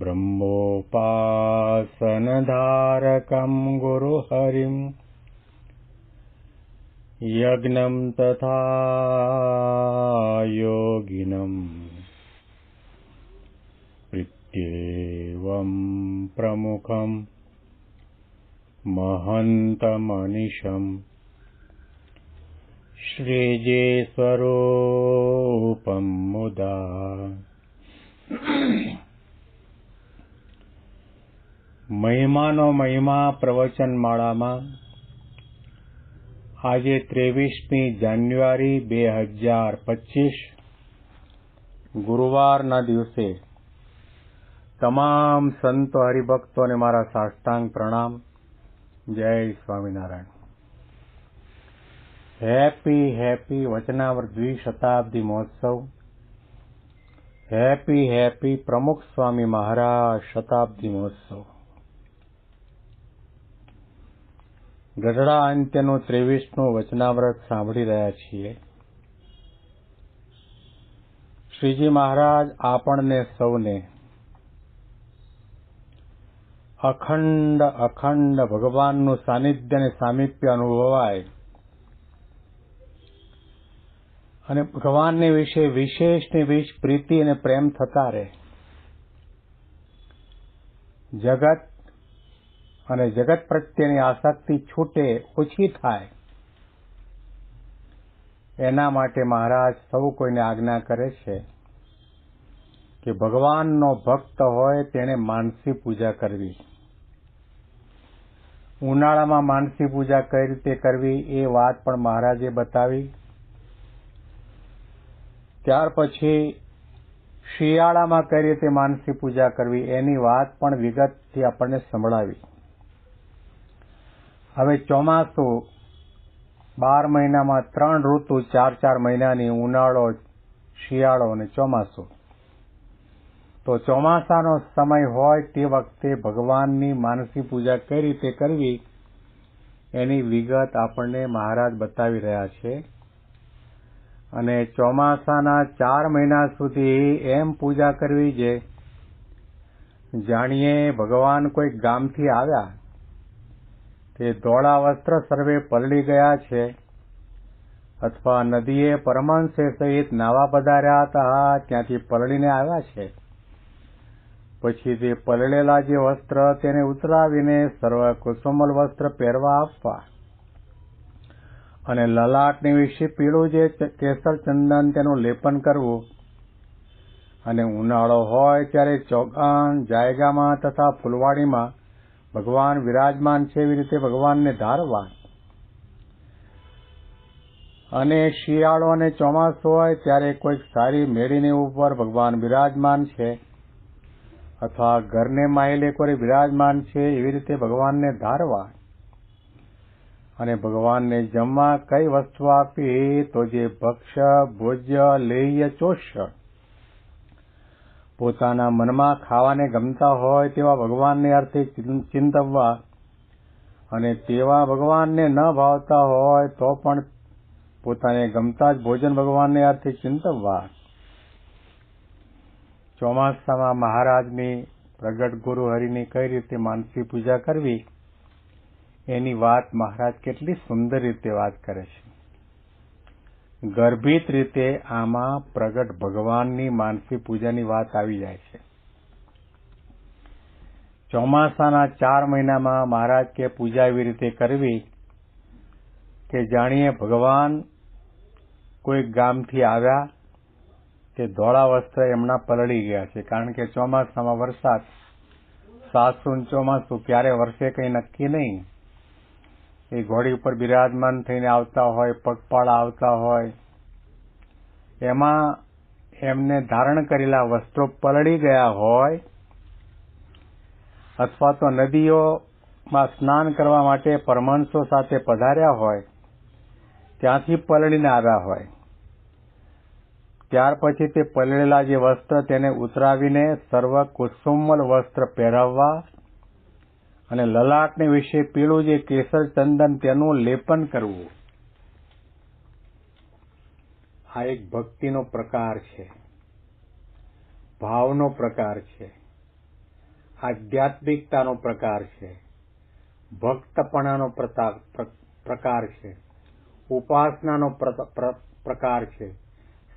ब्रह्मोपासनधारकं गुरुहरिम् यज्ञं तथा योगिनम् प्रीत्येवं प्रमुखम् महन्तमनिशम् श्रीजे स्वरूपं मुदा મહિમાનો મહિમા પ્રવચન માળામાં આજે ત્રેવીસમી જાન્યુઆરી બે હજાર પચીસ ગુરુવારના દિવસે તમામ સંતો હરિભક્તોને મારા સાષ્ટાંગ પ્રણામ. જય સ્વામિનારાયણ. હેપી હેપી વચનાવર દ્વિશતાબ્દી મહોત્સવ. હેપી હેપી પ્રમુખ સ્વામી મહારાજ શતાબ્દી મહોત્સવ. ગઢડા અંત્યનો ત્રેવીસનો વચનાવ્રત સાંભળી રહ્યા છીએ. શ્રીજી મહારાજ આપણને સૌને અખંડ અખંડ ભગવાનનું સાનિધ્ય અને સામીપ્ય અનુભવાય. અને ભગવાનને વિશે વિશેષની વિશ પ્રીતિ અને પ્રેમ થતા રહે. જગત અને જગત પ્રત્યેની આસક્તિ છૂટે ઓછી થાય. એના માટે મહારાજ સૌ કોઈને આજ્ઞા કરે છે કે ભગવાનનો ભક્ત હોય તેણે માનસી પૂજા કરવી. ઉનાળામાં માનસી પૂજા કઈ રીતે કરવી એ વાત પણ મહારાજે બતાવી. ત્યાર પછી શિયાળામાં કઈ રીતે માનસી પૂજા કરવી એની વાત પણ વિગતથી આપણને સંભળાવી. હવે ચોમાસું બાર મહિનામાં ત્રણ ઋતુ, ચાર ચાર મહિનાની ઉનાળો, શિયાળો અને ચોમાસું. તો ચોમાસાનો સમય હોય તે વખતે ભગવાનની માનસી પૂજા કઈ રીતે કરવી, એની વિગત આપણને મહારાજ બતાવી રહ્યા છે. અને ચોમાસાના ચાર મહિના સુધી એમ પૂજા કરવી જે જાણીએ ભગવાન કોઈ ગામથી આવ્યા તે ધોળા વસ્ત્ર સર્વે પલળી ગયા છે. અથવા નદીએ પરમાંશે સહિત નાવા પધાર્યા હતા, ત્યાંથી પલળીને આવ્યા છે. પછી તે પલળેલા જે વસ્ત્ર તેને ઉતરાવીને સર્વ કુસુમલ વસ્ત્ર પહેરવા આપવા અને લલાટની વિશે પીળું જે કેસર ચંદન તેનું લેપન કરવું અને ઉનાળો હોય ત્યારે ચોગાન, જાયગામાં તથા ફૂલવાડીમાં ભગવાન વિરાજમાન છે એવી રીતે ભગવાનને ધારવા અને શિયાળો અને ચોમાસું હોય ત્યારે કોઈક સારી મેળીની ઉપર ભગવાન વિરાજમાન છે. અથવા ઘરને માહિલે કોઈ વિરાજમાન છે એવી રીતે ભગવાનને ધારવા અને ભગવાનને જમવા કઈ વસ્તુ આપી તો જે ભક્ષ ભોજ્ય, લેહ્ય, ચોષ્ય પોતાના મનમાં ખાવાને ગમતા હોય તેવા ભગવાનને અર્થે ચિંતવવા અને તેવા ભગવાનને ન ભાવતા હોય તો પણ પોતાને ગમતા જ ભોજન ભગવાનને અર્થે ચિંતવવા. ચોમાસામાં મહારાજની પ્રગટ ગુરુ હરિની કઈ રીતે માનસી પૂજા કરવી? એની વાત મહારાજ કેટલી સુંદર રીતે વાત કરે છે. ગર્ભિત રીતે આમાં પ્રગટ ભગવાનની માનસી પૂજાની વાત આવી જાય છે. ચોમાસાના ચાર મહિનામાં મહારાજ કે પૂજા એવી રીતે કરવી કે જાણીએ ભગવાન કોઈ ગામથી આવ્યા તે ધોળા વસ્ત્ર એમના પલળી ગયા છે. કારણ કે ચોમાસામાં વરસાદ સાસુન ચોમાસું, ક્યારે વરસે કંઈ નક્કી નહીં. એ ઘોડી ઉપર બિરાજમાન થઈને આવતા હોય, પગપાળા આવતા હોય, એમાં એમને ધારણ કરેલા વસ્ત્રો પલળી ગયા હોય અથવા તો નદીઓમાં સ્નાન કરવા માટે પરમહંસો સાથે પધાર્યા હોય, ત્યાંથી પલળીને આવ્યા હોય. ત્યાર પછી તે પલળેલા જે વસ્ત્ર તેને ઉતરાવીને સર્વ કુસુમલ વસ્ત્ર પહેરાવવા અને લલાટને વિશે પીળું જે કેસર ચંદન તેનું લેપન કરવું. આ એક ભક્તિનો પ્રકાર છે. ભાવનો પ્રકાર છે. આધ્યાત્મિકતાનો પ્રકાર છે. ભક્તપણાનો પ્રકાર છે. ઉપાસનાનો પ્રકાર છે.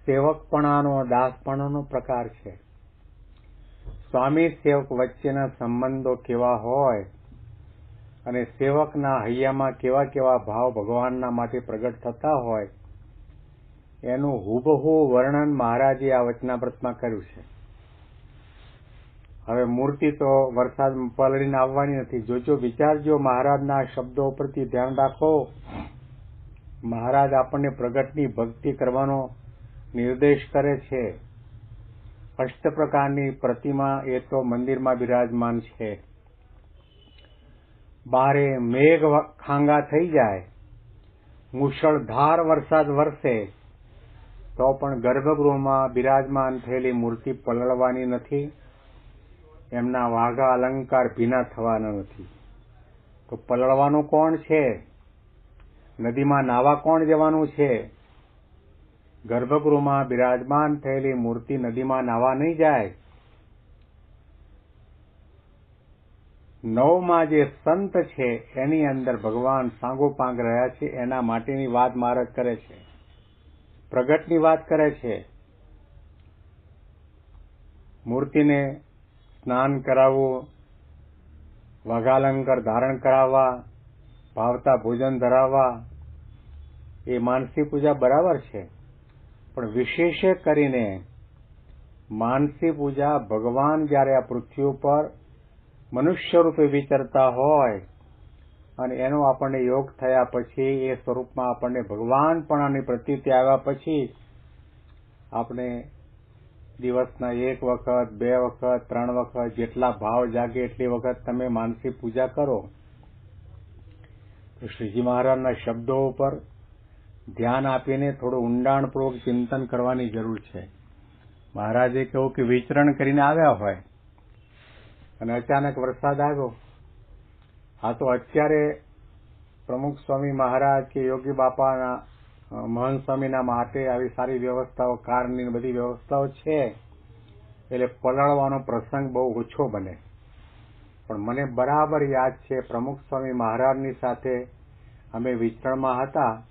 સેવકપણાનો, દાસપણાનો પ્રકાર છે. સ્વામી સેવક વચ્ચેના સંબંધો કેવા હોય અને સેવકના હૈયામાં કેવા કેવા ભાવ ભગવાનના માટે પ્રગટ થતા હોય, એનું હુબહુ વર્ણન મહારાજે આ વચનાવ્રતમાં કર્યું છે. હવે મૂર્તિ તો વરસાદ પલળીને આવવાની નથી. જોજો, વિચારજો, મહારાજના શબ્દો પરથી ધ્યાન રાખો. મહારાજ આપણને પ્રગટની ભક્તિ કરવાનો નિર્દેશ કરે છે. અષ્ટ પ્રકારની પ્રતિમા એ તો મંદિરમાં બિરાજમાન છે. બારે મેઘ ખાંગા થઈ જાય મુશળધાર વરસાદ વરસે, તો પણ ગર્ભગૃહમાં બિરાજમાન થયેલી મૂર્તિ પલળવાની નથી, એમના વાઘા અલંકાર ભીના થવાના નથી. તો પલળવાનું કોણ છે? નદીમાં નાવા કોણ જવાનું છે? ગર્ભગૃહમાં બિરાજમાન થયેલી મૂર્તિ નદીમાં નાવા નહીં જાય નવમાં જે સંત છે, એની અંદર ભગવાન સાંગોપાંગ રહ્યા છે. એના માટેની વાત મહારાજ કરે છે. પ્રગટની વાત કરે છે. મૂર્તિને સ્નાન કરાવવું વાઘાલંકર ધારણ કરાવવા, ભાવતા ભોજન ધરાવવા, એ માનસી પૂજા બરાબર છે. પણ વિશેષે કરીને માનસી પૂજા ભગવાન જ્યારે આ પૃથ્વી ઉપર મનુષ્ય રૂપે વિચરતા હોય અને એનો આપણને યોગ થયા પછી, એ સ્વરૂપમાં આપણને ભગવાનપણાની પ્રતીતિ આવ્યા પછી, આપણે દિવસના એક વખત, બે વખત, ત્રણ વખત, જેટલા ભાવ જાગે એટલી વખત તમે માનસી પૂજા કરો. તો શ્રીજી મહારાજના શબ્દો ઉપર ધ્યાન આપીને થોડું ઊંડાણપૂર્વક ચિંતન કરવાની જરૂર છે. મહારાજે કહ્યું કે વિચરણ કરીને આવ્યા હોય અને અચાનક વરસાદ આવ્યો. આ તો અત્યારે પ્રમુખ સ્વામી મહારાજ કે યોગી બાપાના મહંત સ્વામીના માટે આવી સારી વ્યવસ્થાઓ, કારની બધી વ્યવસ્થાઓ છે. એટલે પલળવાનો પ્રસંગ બહુ ઓછો બને. પણ મને બરાબર યાદ છે, પ્રમુખ સ્વામી મહારાજની સાથે અમે વિચરણમાં હતા.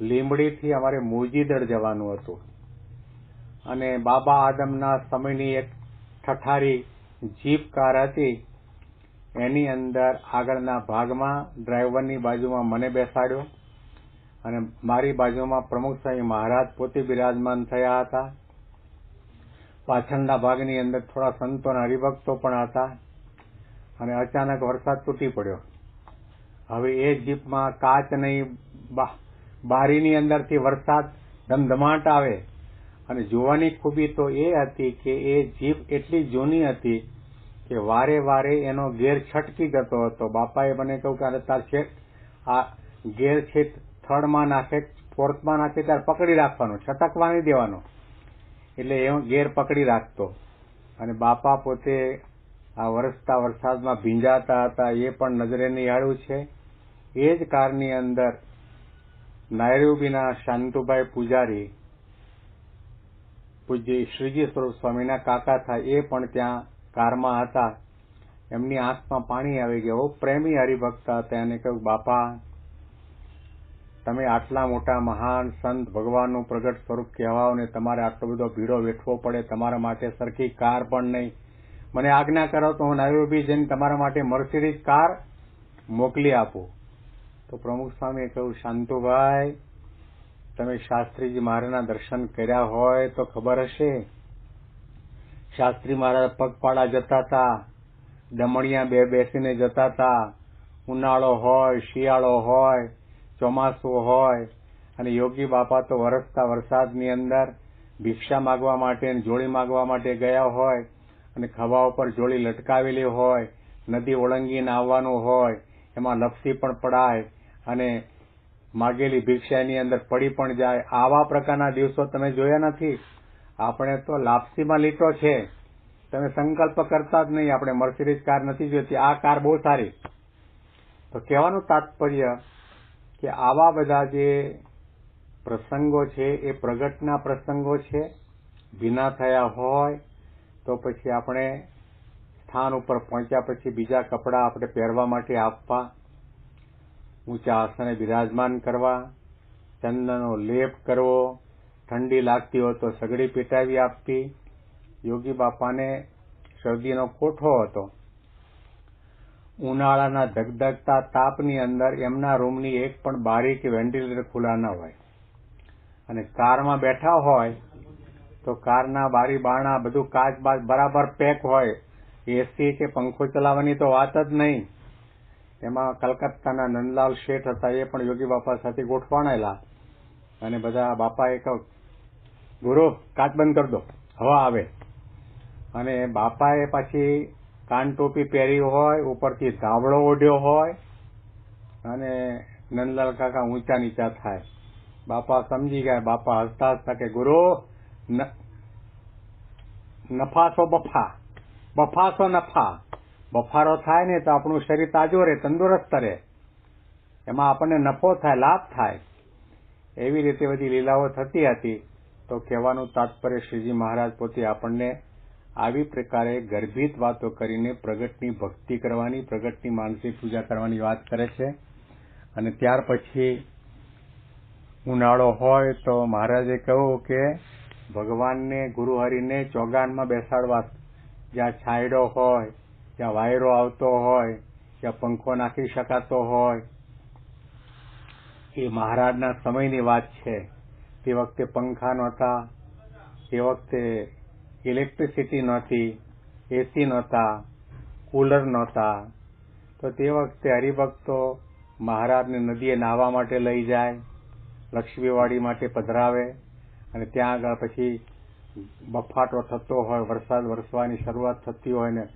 લીંબડીથી અમારે મોજીદળ જવાનું હતું. અને બાબા આદમના સમયની એક ઠઠારી જીપ કાર હતી એની અંદર આગળના ભાગમાં ડ્રાઈવરની બાજુમાં મને બેસાડ્યો અને મારી બાજુમાં પ્રમુખ સ્વામી મહારાજ પોતે બિરાજમાન થયા હતા. પાછળના ભાગની અંદર થોડા સંતો અને હરિભક્તો પણ હતા અને અચાનક વરસાદ તૂટી પડ્યો. હવે એ જીપમાં કાચ નહીં બારીની અંદરથી વરસાદ ધમધમાટ આવે અને જોવાની ખૂબી તો એ હતી કે એ જીપ એટલી જૂની હતી કે વારે વારે એનો ગેર છટકી જતો હતો. બાપાએ મને કહ્યું કે અરે તાર છેક આ ગેર છે થર્ડમાં નાખે ફોર્થમાં નાખે ત્યારે પકડી રાખવાનો છટકવા નહીં દેવાનો. એટલે એ ગેર પકડી રાખતો. અને બાપા પોતે આ વરસતા વરસાદમાં ભીંજાતા હતા, એ પણ નજરે નિહાળ્યું છે. એ જ કારની અંદર નાયરુબીના શાંતુભાઈ પૂજારી પૂજ્ય શ્રીજી સ્વરૂપ સ્વામીના કાકા થાય એ પણ ત્યાં કારમાં હતા. એમની આંખમાં પાણી આવી ગયો. પ્રેમી હરિભક્ત હતા. એને કહ્યું, બાપા, તમે આટલા મોટા મહાન સંત ભગવાનનું પ્રગટ સ્વરૂપ કહેવાઓ ને તમારે આટલો બધો ભીડો વેઠવો પડે. તમારા માટે સરખી કાર પણ નહીં. મને આજ્ઞા કરો તો હું નાયોબી જઈને તમારા માટે મર્સિડીઝ કાર મોકલી આપું. તો પ્રમુખ સ્વામીએ કહ્યું, શાંતુભાઈ તમે શાસ્ત્રીજી મહારાજના દર્શન કર્યા હોય તો ખબર હશે. શાસ્ત્રી મહારાજ પગપાળા જતા હતા. દમણિયા બે બેસીને જતા હતા. ઉનાળો હોય, શિયાળો હોય, ચોમાસું હોય અને યોગી બાપા તો વરસતા વરસાદની અંદર ભિક્ષા માગવા માટે જોડી માગવા માટે ગયા હોય અને ખભા ઉપર જોડી લટકાવેલી હોય, નદી ઓળંગીને આવવાનું હોય, એમાં લપસી પણ પડાય અને માગેલી ભિક્ષાની અંદર પડી પણ જાય. આવા પ્રકારના દિવસો તમે જોયા નથી. આપણે તો લાપસીમાં લીટો છે. તમે સંકલ્પ કરતા જ નહીં. આપણે મર્સિડીઝ કાર નથી જોઈતી. આ કાર બહુ સારી. તો કહેવાનું તાત્પર્ય કે આવા બધા જે પ્રસંગો છે, એ પ્રગટના પ્રસંગો છે. ભીના થયા હોય તો પછી આપણે સ્થાન ઉપર પહોંચ્યા પછી બીજા કપડાં આપણે પહેરવા માટે આપવા. ઊંચા આસને બિરાજમાન કરવા, ચંદનનો લેપ કરવો, ઠંડી લાગતી હોય તો સગડી પીટાવી આપવી યોગી બાપાને શરદીનો કોઠો હતો. ઉનાળાના ધગધગતા તાપની અંદર એમના રૂમની એક પણ બારી કે વેન્ટિલેટર ખુલ્લા ન હોય. અને કારમાં બેઠા હોય તો કારના બારી બારણા બધું કાચ બાચ બરાબર પેક હોય. એસી કે પંખો ચલાવવાની તો વાત જ નહીં. એમાં કલકત્તાના નંદલાલ શેઠ હતા, એ પણ યોગી બાપા સાથે ગોઠવાણેલા. અને બધા બાપાએ કહ્યું, ગુરુ, કાચ બંધ કરી દો, હવા આવે. અને બાપાએ પછી કાન ટોપી પહેરી હોય, ઉપરથી ધાબળો ઓઢ્યો હોય, અને નંદલાલ કાકા ઊંચા નીચા થાય. બાપા સમજી ગયા, બાપા હસતા હસતા કે, ગુરુ નફાસો બફા, બફાસો નફા. બફારો થાય ને તો આપણું શરીર તાજું રહે, તંદુરસ્ત રહે. એમાં આપણને નફો થાય, લાભ થાય. એવી રીતે બધી લીલાઓ થતી હતી તો કહેવાનું તાત્પર્ય શ્રીજી મહારાજ પોતે આપણને આવી પ્રકારે ગર્ભિત વાતો કરીને પ્રગટની ભક્તિ કરવાની, પ્રગટની માનસિક પૂજા કરવાની વાત કરે છે. અને ત્યાર પછી ઉનાળો હોય તો મહારાજે કહ્યું કે ભગવાનને, ગુરુહરિને ચોગાનમાં બેસાડવા, જ્યાં છાંયડો હોય જ્યાં વાયરો આવતો હોય ત્યાં પંખો નાખી શકાતો હોય. એ મહારાજના સમયની વાત છે. તે વખતે પંખા નહોતા, તે વખતે ઇલેક્ટ્રિસિટી નહોતી એસી નહોતા, કુલર નહોતા. તો તે વખતે હરિભક્તો મહારાજને નદીએ નાહવા માટે લઈ જાય, લક્ષ્મીવાડી માટે પધરાવે અને ત્યાં આગળ પછી બફાટો થતો હોય, વરસાદ વરસવાની શરૂઆત થતી હોય ને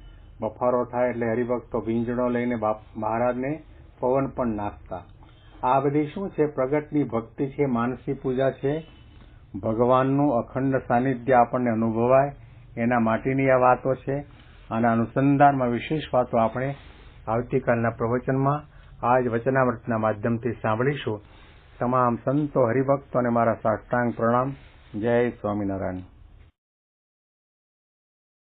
બફારો થાય એટલે હરિભક્તો ભીંજણો લઈને મહારાજને પવન પણ નાખતા. આ બધી શું છે? પ્રગટની ભક્તિ છે, માનસી પૂજા છે. ભગવાનનું અખંડ સાનિધ્ય આપણને અનુભવાય. એના માટેની આ વાતો છે. અને અનુસંધાનમાં વિશેષ વાતો આપણે આવતીકાલના પ્રવચનમાં, આજ વચનામૃતના માધ્યમથી સાંભળીશું. તમામ સંતો, હરિભક્તો અને મારા સાષ્ટાંગ પ્રણામ. જય સ્વામિનારાયણ.